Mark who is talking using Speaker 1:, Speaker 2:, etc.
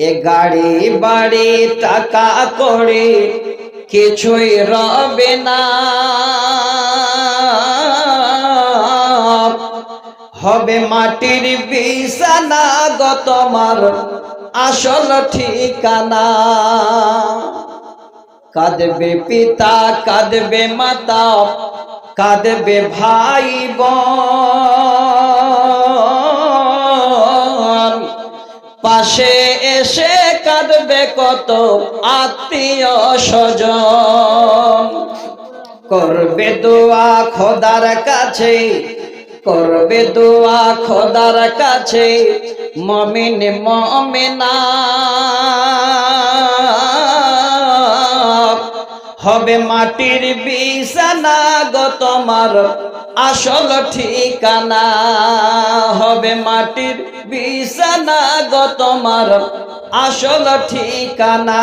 Speaker 1: এ গাড়ি বাড়ি টাকা করে কিছুই রবে না। হবে মাটির বিছানা গো তোমার আসল ঠিকানা। কাঁদবে পিতা, কাঁদবে মাতা, কাঁদবে ভাই বোন। পাশে এসে কাঁদবে কত আত্মীয় স্বজন। করবে দোয়া খোদার কাছে, করবে দোয়া খোদার কাছে, মমিন মমেনা। হবে মাটির বিছানা গো তোমার আসল ঠিকানা হবে মাটির বিছানা গো তোমার। আসল ঠিকানা।